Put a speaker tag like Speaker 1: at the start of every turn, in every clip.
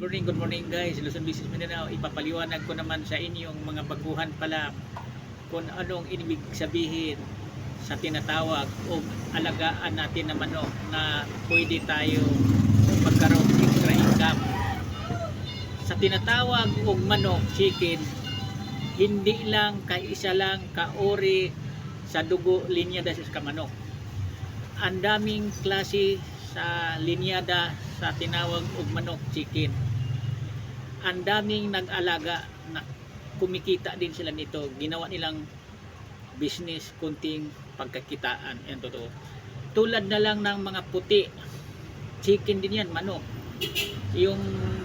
Speaker 1: morning, good morning guys. Luzon Business Mindanao. Ipapaliwanag ko naman sa inyong mga baguhan pala kung anong ibig sabihin sa tinatawag o alagaan natin na manok na pwede tayo magkaroon ng extra income. Sa tinatawag og manok, chicken, hindi lang kay isa lang kaori sa dugo linyada sa manok. Ang daming klase sa linyada sa tinawag og manok chicken. Ang daming nag-alaga na kumikita din sila nito. Ginawa nilang business, kunting pagkakitaan. Yan totoo. Tulad na lang ng mga puti. Chicken din yan, manok. Yung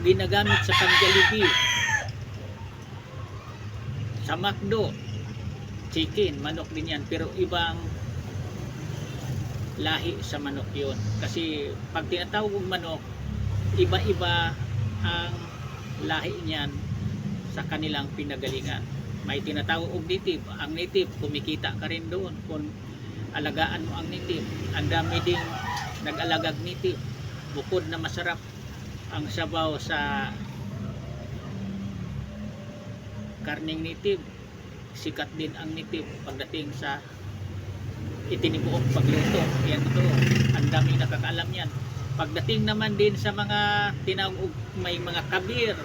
Speaker 1: ginagamit sa pang-Jollibee. Sa McDo, chicken, manok din yan. Pero ibang lahi sa manok yon kasi pag tinatawag manok iba-iba ang lahi niyan sa kanilang pinagalingan may tinatawag og native ang native kumikita ka rin doon kung alagaan mo ang native ang dami ding nag-alagag native bukod na masarap ang sabaw sa karning native sikat din ang native pagdating sa itinibuok pagluto. Yan ito. Ang daming nakakaalam yan. Pagdating naman din sa mga tinawag may mga kabir,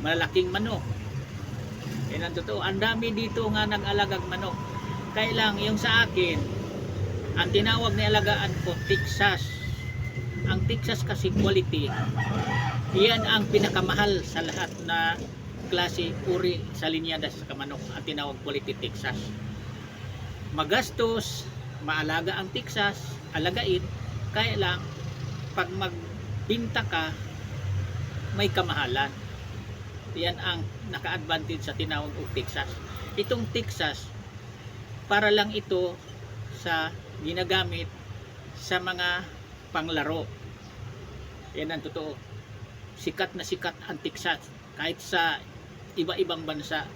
Speaker 1: malalaking manok. Yan ang totoo. Ang dami dito nga nag-alagag manok. Kaya yung sa akin, ang tinawag na alagaan ko, Texas. Ang Texas kasi quality, yan ang pinakamahal sa lahat na klase uri sa linyada sa kamanok. Ang tinawag quality Texas magastos, maalaga ang Texas, alagain, kaya lang pag magbinta ka, may kamahalan. Yan ang naka-advantage sa tinawag og Texas. Itong Texas, para lang ito sa ginagamit sa mga panglaro. Yan ang totoo. Sikat na sikat ang Texas. Kahit sa iba-ibang bansa,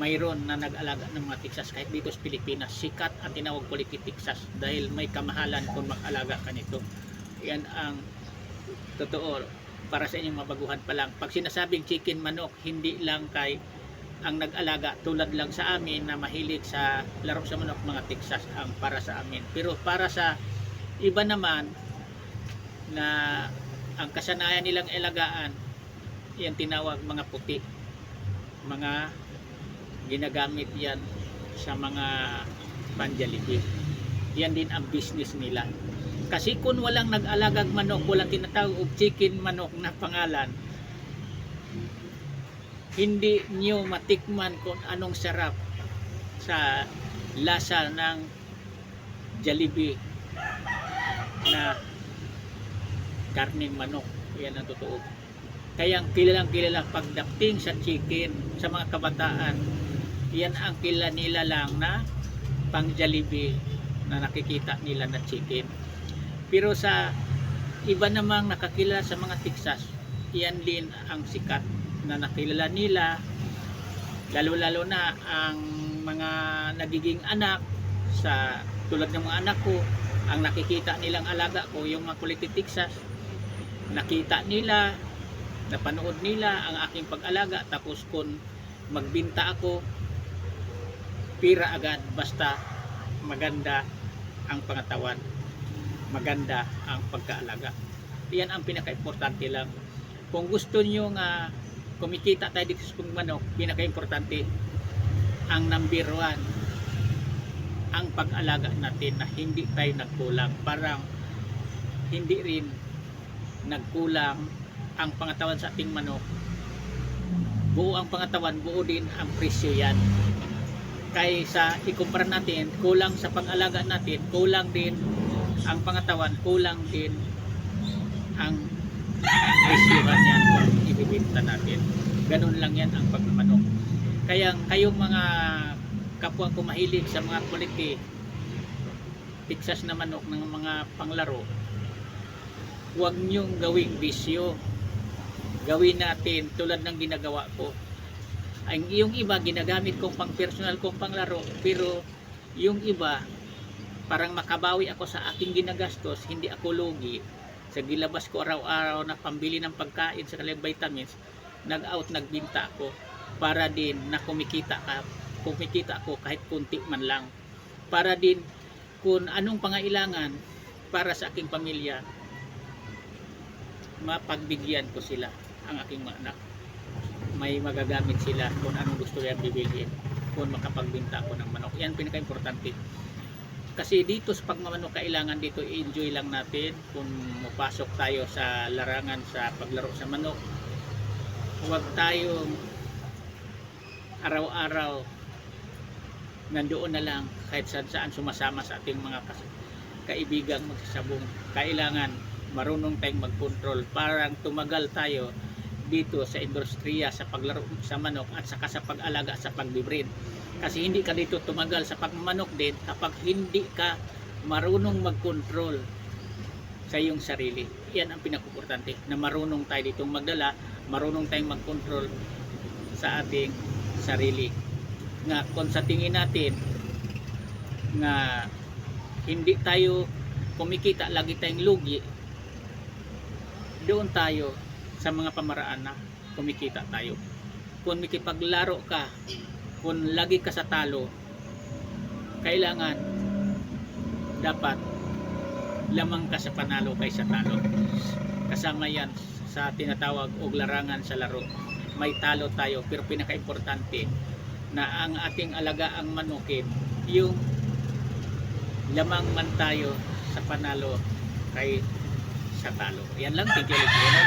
Speaker 1: mayroon na nag-alaga ng mga Texas kahit dito sa Pilipinas sikat ang tinawag quality Texas dahil may kamahalan kung mag-alaga ka nito yan ang totoo para sa inyong mabaguhan pa lang pag sinasabing chicken manok hindi lang kay ang nag-alaga tulad lang sa amin na mahilig sa laro sa manok mga Texas ang para sa amin pero para sa iba naman na ang kasanayan nilang alagaan yan tinawag mga puti mga ginagamit yan sa mga panjalibig. Yan din ang business nila. Kasi kung walang nag-alagag manok, walang tinatawag og chicken manok na pangalan, hindi nyo matikman kung anong sarap sa lasa ng Jollibee na karning manok. Yan ang totoo. Kaya kilalang kilala pagdating sa chicken sa mga kabataan yan ang kila nila lang na pang Jollibee na nakikita nila na chicken. Pero sa iba namang nakakilala sa mga Texas, yan din ang sikat na nakilala nila. Lalo-lalo na ang mga nagiging anak sa tulad ng mga anak ko ang nakikita nilang alaga ko yung mga quality Texas nakita nila napanood nila ang aking pag-alaga tapos kung magbinta ako pira agad basta maganda ang pangatawan maganda ang pagkaalaga. Yan ang pinaka-importante lang. Kung gusto nyo nga kumikita tayo dito sa manok pinaka-importante ang number one ang pag-alaga natin na hindi tayo nagkulang. Parang hindi rin nagkulang ang pangatawan sa ating manok. Buo ang pangatawan buo din ang presyo yan. Kaysa ikumpara natin kulang sa pang-alaga natin kulang din ang pangatawan kulang din ang presyohan yan kung ibibinta natin. Ganun lang yan ang pagmamanok. Kaya kayong mga kapwa ko mahilig sa mga quality Texas na manok ng mga panglaro huwag nyong gawing bisyo. Gawin natin tulad ng ginagawa ko. Ang yung iba ginagamit kong pang personal kong panglaro pero yung iba parang makabawi ako sa aking ginagastos hindi ako lugi sa gilabas ko araw-araw na pambili ng pagkain sa kanilang vitamins, nag-out, nagbinta ako para din na kumikita ka, kumikita ako kahit kunti man lang. Para din kung anong pangailangan para sa aking pamilya, mapagbigyan ko sila ang aking mga anak. May magagamit sila kung anong gusto nila bibilhin kung makapagbinta ako ng manok. Yan pinaka-importante. Kasi dito sa pagmamanok, kailangan dito i-enjoy lang natin kung mapasok tayo sa larangan sa paglaro sa manok. Huwag tayong araw-araw nandoon na lang kahit saan saan sumasama sa ating mga kaibigang magsasabong. Kailangan marunong tayong mag-control parang tumagal tayo dito sa industriya sa paglaro sa manok at saka sa pag-alaga sa pagbibreed. Kasi hindi ka dito tumagal sa pagmanok din kapag hindi ka marunong mag-control sa iyong sarili. Yan ang pinakaimportante na marunong tayo ditong magdala, marunong tayong mag-control sa ating sarili. Nga kung sa tingin natin nga hindi tayo kumikita, lagi tayong lugi, doon tayo sa mga pamaraan na kumikita tayo. Kung mikipaglaro ka, kung lagi ka sa talo, kailangan dapat lamang ka sa panalo kaysa talo. Kasama yan sa tinatawag o larangan sa laro. May talo tayo pero pinaka-importante na ang ating alagaang manukin yung lamang man tayo sa panalo kay sa talo. Yan lang. Thank you.